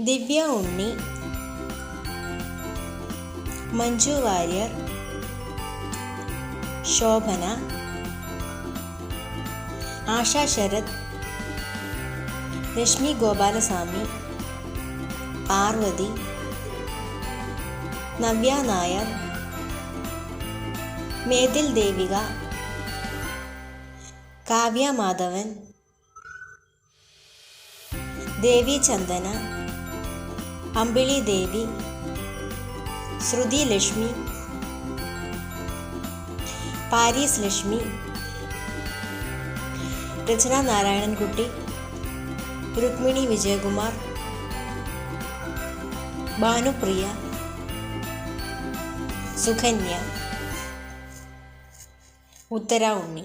Divya Unni Manju Warrier Shobana Asha Sarath Rashmi Gopalaswamy Parvathy Navya Nair Methil Devika Kavya Madhavan Devi Chandana Ambili Devi Shruthi Lakshmi Paris Lakshmi Rachana Narayanankutty Rukmini Vijayakumar Bhanupriya Sukanya Uttara Unni.